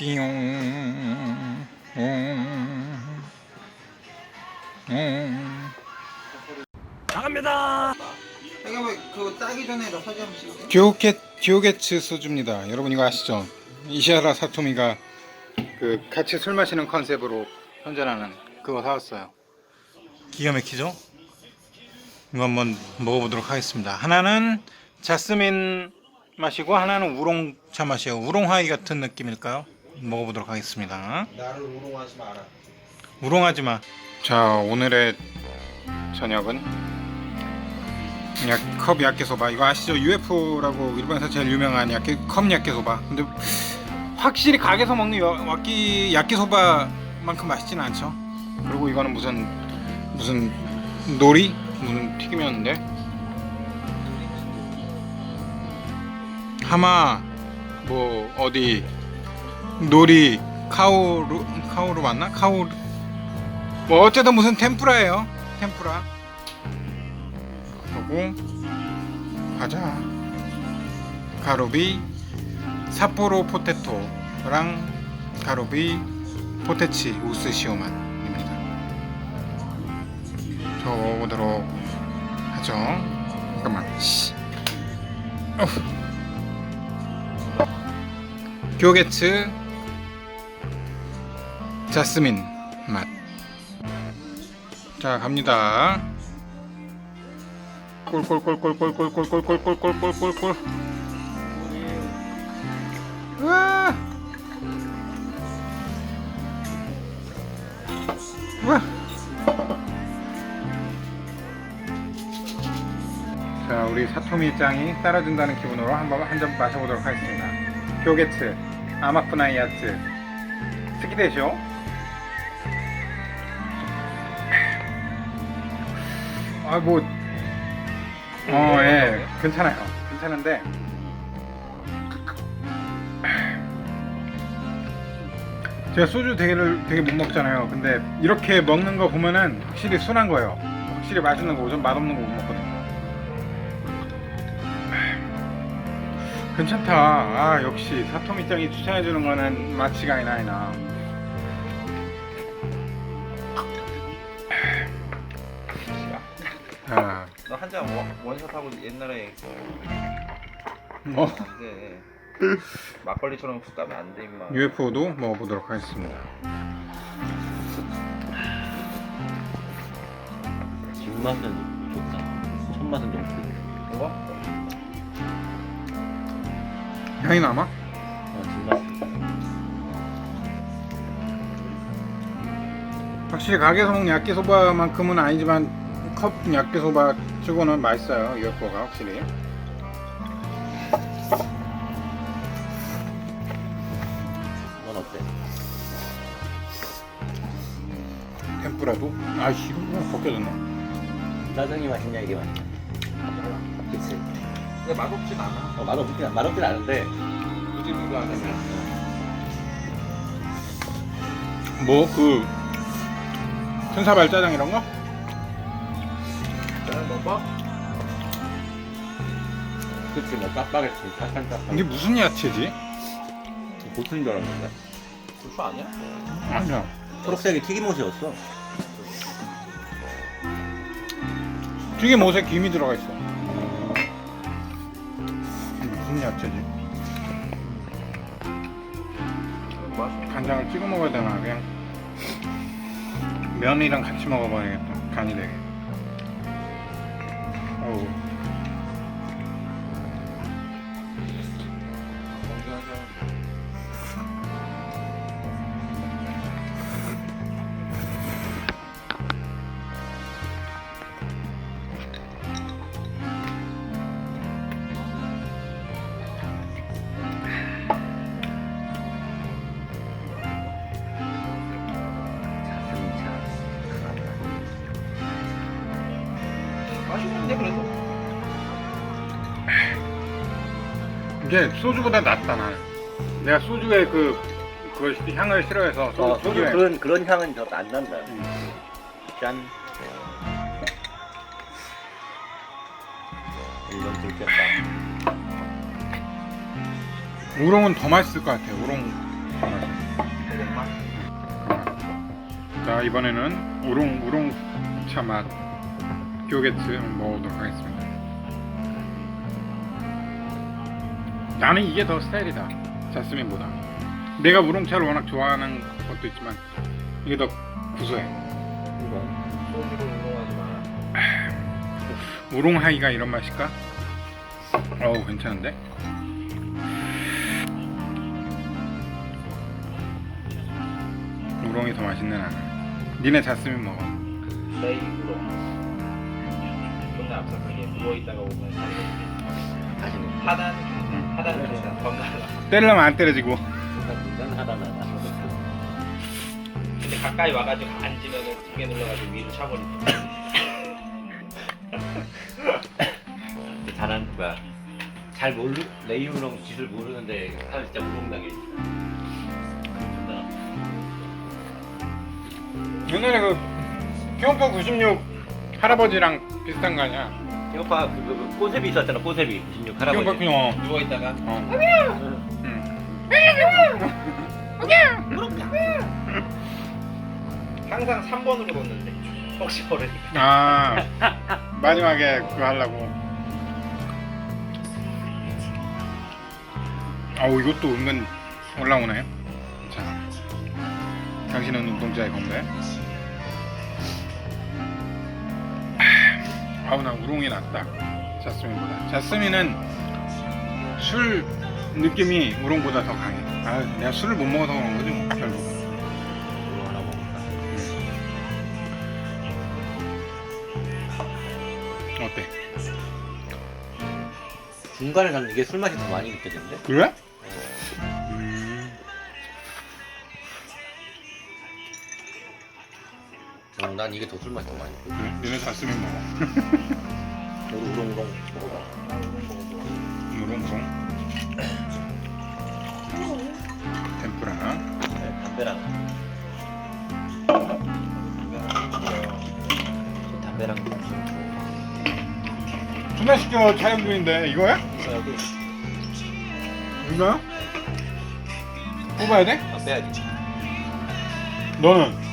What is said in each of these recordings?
띠용. 나갑니다. 내가 왜 그거 따기 전에 너 사진 한번 찍을게. 듀오겟 듀오게츠 소주입니다. 여러분 이거 아시죠? 이시하라 사토미가 그 같이 술 마시는 컨셉으로 현존하는 그거 사왔어요. 기가 막히죠? 이거 한번 먹어보도록 하겠습니다. 하나는 자스민 맛이고 하나는 우롱차 맛이에요. 우롱하이 같은 느낌일까요 먹어보도록 하겠습니다 나를 우롱하지 마라. 우롱하지 마. 자 오늘의 저녁은 약, 컵 야끼소바 이거 아시죠? UFO라고 일본에서 제일 유명한 야끼 컵 야끼소바. 근데 확실히 가게에서 먹는 여- 야끼 야끼소바만큼 맛있지는 않죠. 그리고 이거는 무슨 무슨 놀이 무슨 튀김이었는데 하마 뭐 어디 놀이 카오루 카오루 맞나? 카오루 뭐 어쨌든 무슨 템프라예요. 템프라. 그리고 과자. 가루비 삿포로 포테토랑 가루비 포테치 우스시오만입니다. 저 먹어보도록 하죠. 잠깐만. 씨. 교게츠 자스민 맛. 자 갑니다. 꼴꼴꼴꼴꼴꼴꼴꼴꼴꼴꼴꼴꼴. 우와. 우와. 자 우리 사토미 짱이 따라준다는 기분으로 한번 한 잔 마셔보도록 하겠습니다. 교게츠 아마쿠나이야츠 스키데쇼. 아 뭐, 어, 예, 괜찮아요. 괜찮은데. 제가 소주 되게를 되게 못 먹잖아요. 근데 이렇게 먹는 거 보면은 확실히 순한 거예요. 확실히 맛있는 거고 전 맛없는 거 못 먹거든요. 괜찮다. 아 역시 사토미짱이 추천해 주는 거는 마치가 이나이나. 아, 너한잔 원샷 하고 옛날에 뭐 안돼. 막걸리처럼 훅 가면 안 돼 임마. UFO도 먹어보도록 하겠습니다. 뒷맛은 좋다. 첫맛은 좀 크고. 뭐가? 향이 남아? 어, 뒷맛. 확실히 가게에서 먹는 야끼소바만큼은 아니지만 컵 야끼소바 치고는 맛있어요 UFO가 확실히 이건 어때? 템프라도 아이씨 이거 그냥 벗겨졌나 짜장이 맛있냐 이게 맛있냐? 그치? 근데 맛없진 않아. 어, 맛없긴 않- 맛없긴 않은데 굳이 비교하자면. 뭐그 순사발 짜장 이런 거? 잘 먹어? 그치 뭐 빡빡했지 짝짝짝. 이게 무슨 야채지? 고수인 줄 알았는데 고추 아니야? 아니야 초록색이 튀김옷이었어. 튀김옷에 김이 들어가 있어 이게 무슨 야채지? 맛있어. 간장을 찍어 먹어야 되나 그냥 면이랑 같이 먹어봐야겠다 간이 되게 Oh. 이게 소주보다 낫다 나는 내가 소주의 그 그걸 향을 싫어해서 소주, 어, 소주 그런 그런 향은 더 안 난다. 음. 짠. 이건 들켰다. 우롱은 더 맛있을 것 같아요 우롱. 자 이번에는 우롱 우롱 차맛 교게츠 먹어보도록 하겠습니다. 나는 이게 더 스타일이다. 자스민보다. 내가 우롱차를 워낙 좋아하는 것도 있지만 이게 더 구수해. 소주로 마라. 우롱하이가 이런 맛일까? 어우 괜찮은데? 우롱이 더 맛있네 나는. 니네 자스민 먹어. 레이 우롱. 존나 앞서가게 누워 있다가 오면 다시는 하단 하단 그냥 덤날라. 때리려면 안 때려지고. 하다나. 근데 가까이 와가지고 앉으면은 두개 눌러가지고 위로 차버리지. 잘하는 누가 잘 모르 레이우롱 짓을 모르는데 사실 진짜 우롱당해. 옛날에 그 기원파 96 할아버지랑 비슷한 거 아니야? 기어파 그, 그, 그 꼬세비 있었잖아 꼬세비 96 기원파 할아버지. 그냥 누워 있다가 어. 응. 항상 3번으로 걷는데 혹시 모르니까. 아 마지막에 그거 하려고. 어우 이것도 은근 올라오네. 자, 당신은 눈동자의 건배. 아우 나 우롱이 낫다. 자스민보다. 자스민은 술 느낌이 우롱보다 더 강해. 아 내가 술을 못 먹어서 그런 거지 뭐, 결국. 우롱 하나 먹을까? 어때? 중간에 가는 이게 술 맛이 더 많이 느껴지는데? 그래? 난 이게 더 술 맛이 더 많이. 그래? 니네 자스민 먹어. 너도 우롱 우롱 먹어봐. 우롱우롱. 템프라. 네, 담배랑 담배랑 좀 존나 시켜 촬영 중인데 이거야? 여기 이거야? 뽑아야 돼? 아, 빼야지. 너는?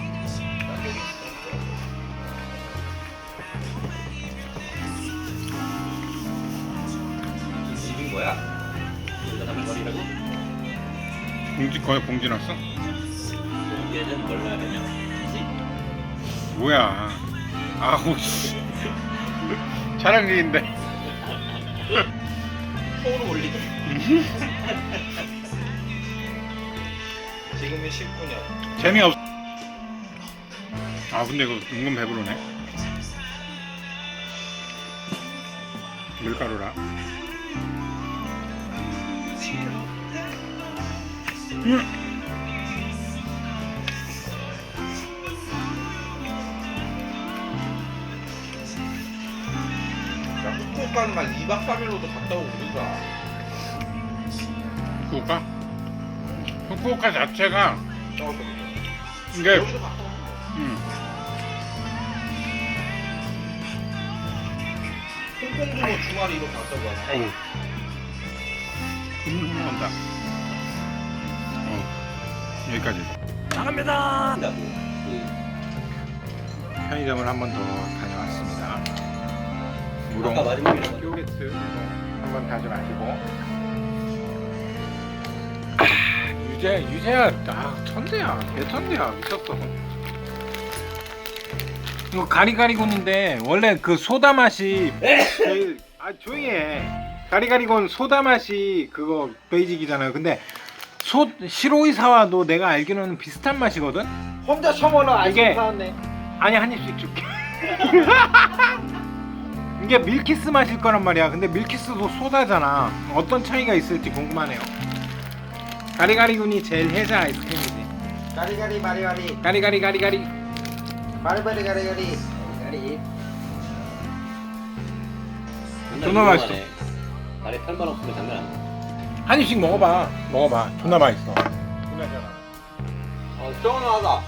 봉지 거의 봉지 났어? 얘는 뭘 넣어야 되냐? 이지? 뭐야? 아우 씨. 촬영 중인데. 폰을 올리자. 지금이 19년. 재미없. 아 근데 이거 은근 배부르네. 밀가루라. 음. 야, 후쿠오카는 막 2박 3일로도 갔다 오고 그러더라. 후쿠오카? 후쿠오카 자체가 어, 이게 여기도 갔다 오고. 음, 홍콩도 뭐 주말에 이거 갔다고 하네. 어우 음, 온다. 어 여기까지. 나갑니다. 편의점을 한 번 더 다녀왔습니다. 마지막에 교게츠 한번 다시 마시고. 아, 유재, 유재야, 아 천재야, 개천재야, 미쳤어. 이거 가리가리곤인데 원래 그 소다 맛이 제일 아 조용히 해. 가리가리곤 소다 맛이 그거 베이직이잖아요. 근데 소 시로이사와도 내가 알기로는 비슷한 맛이거든. 혼자 처먹으러 이게- 아이스크림 사왔네. 아니 한 입씩 줄게. 이게 밀키스 맛일 거란 말이야. 근데 밀키스도 소다잖아. 어떤 차이가 있을지 궁금하네요. 가리가리군이 제일 해자 아이스크림이지. 가리가리 마리가리 가리가리 가리가리. 마리바리 가리가리 가리. 존나 맛있어. 발에 털만 없으면 장난 아니야. 한 입씩 먹어봐. 먹어봐. 존나 맛있어. 존나 잘 어, 시원하다.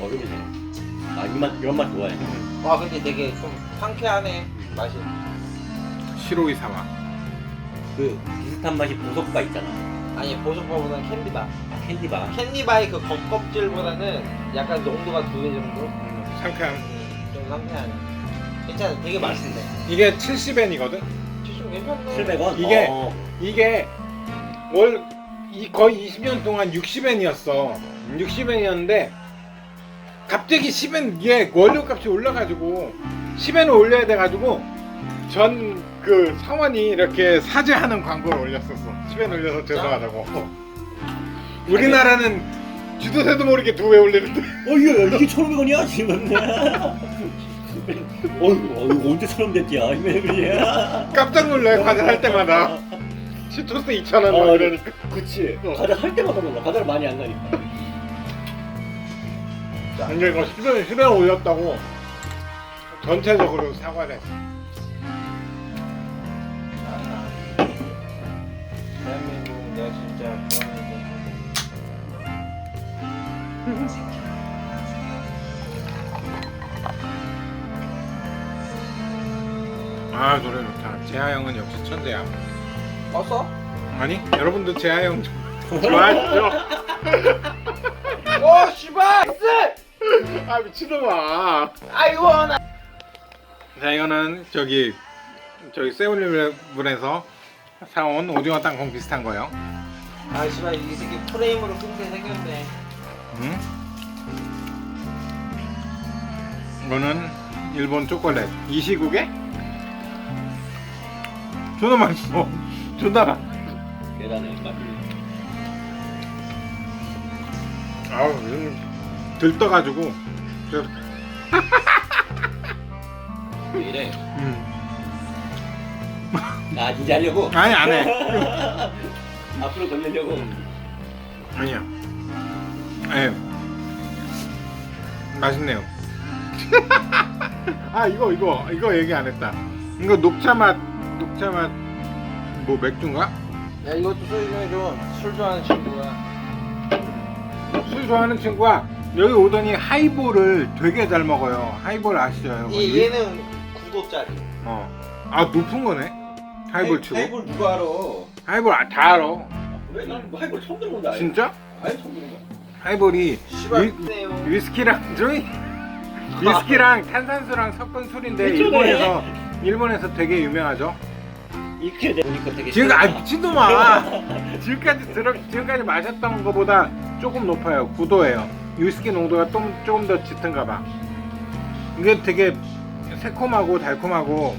얼음이네. 아 이만 이런 맛 좋아해. 와, 근데 되게 좀 상쾌하네. 맛이. 시로이 사와. 그 비슷한 맛이 보석바 있잖아. 아니 보석바보다는 캔디바. 캔디바. 캔디바의 그 겉껍질보다는 약간 농도가 두 배 정도. 음, 상쾌한. 음, 좀 상쾌하네. 괜찮아, 되게 맛있네. 이게 70엔이거든. 지금 괜찮네. 700원. 이게- 어. 이게 월 이 거의 20년 동안 60엔이었어. 60엔이었는데 갑자기 10엔 이게 원료값이 올라가지고 10엔을 올려야 돼가지고 전 그 사원이 이렇게 사죄하는 광고를 올렸었어. 10엔 올려서 죄송하다고. 우리나라는 지도세도 모르게 두 배 올리는데 어 이거 이게 1,500원이야 지금. 어 이거 언제 처럼 됐지야 왜 그래? 깜짝 놀래 과자 할 때마다 치토스 2,000원 막 어, 이러니까. 그치. 어. 과자 할 때마다 놀라. 과자를 많이 안 가니까. 근데 이거 10엔 10엔 올렸다고 전체적으로 사과를 했어. 대한민국 내가 진짜 좋아하는 아 노래 좋다. 재하 형은 역시 천재야. 껐어? 아니 여러분도 재하 형좀 좋아하시죠? 오 씨발! 스! 아 미친놈아. 아이고 나. 자 이거는 저기 저기 세울리블에서 사온 오징어 땅콩 비슷한 거요. 아 씨발 이 새끼 프레임으로 끊게 생겼네. 응? 이거는 일본 초콜릿 이 시국에 존나 맛있어. 존나 맛. 대단해. 맛있네. 아우 요즘 들떠가지고 저, 왜 이래? 음. 아 진짜 하려고? 아니 안 해. 앞으로 돌리려고. 아니야. 예. 맛있네요. 아 이거 이거 이거 얘기 안 했다. 이거 녹차 맛 녹차 맛 뭐 맥주인가? 야 이것도 소리 좀술 좋아하는 친구야. 술 좋아하는 친구가 여기 오더니 하이볼을 되게 잘 먹어요. 하이볼 아시죠? 여러분? 이 얘는 9도짜리. 어. 아 높은 거네. 하이볼 치고. 하이볼 누가 알아? 하이볼 아, 다 알아. 왜? 난 하이볼 처음 들어본다. 아예. 진짜? 아예 처음 들어본 거야. 하이볼이 씨발 위-. 위스키랑 저기 위스키랑 탄산수랑 섞은 술인데. 일본에서 일본에서 되게 유명하죠. 이렇게 보니까 되게 지금 아. 미친놈아. 지금까지 들어 지금까지 마셨던 것보다 조금 높아요. 9도예요. 위스키 농도가 좀 조금 더 짙은가 봐. 이게 되게 새콤하고 달콤하고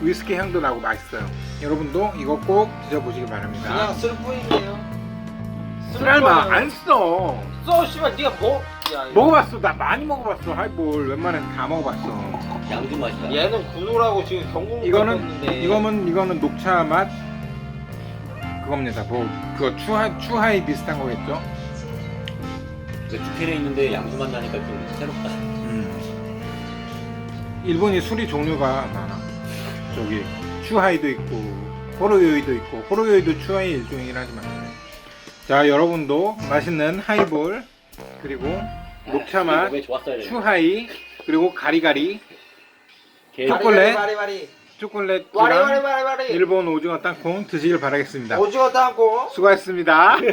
위스키 향도 나고 맛있어요. 여러분도 이거 꼭 드셔보시기 바랍니다. 그냥 쓸 뿐이네요. 쓰랄마 안 써. 써 씨발 네가 뭐? 야 이거. 먹어봤어. 나 많이 먹어봤어. 하이볼 웬만해서 다 먹어봤어. 양주 맛이다. 얘는 9도라고 지금 경고 이거는 이거는 이거는 녹차 맛 그겁니다. 뭐 그거 추하 추하이 비슷한 거겠죠? 주캔에 있는데 양주 맛 나니까 좀 새롭다. 음. 일본이 술이 종류가 많아. 저기 추하이도 있고 호로요이도 있고 호로요이도 추하이 일종이긴 하지만 자 여러분도 맛있는 하이볼 그리고 녹차 맛왜 좋았어야 돼? 추하이 그리고 가리가리 개 초콜릿. 바리 바리 초콜릿이랑 바리 바리. 일본 오징어 땅콩 드시길 바라겠습니다. 오징어 땅콩. 수고하셨습니다.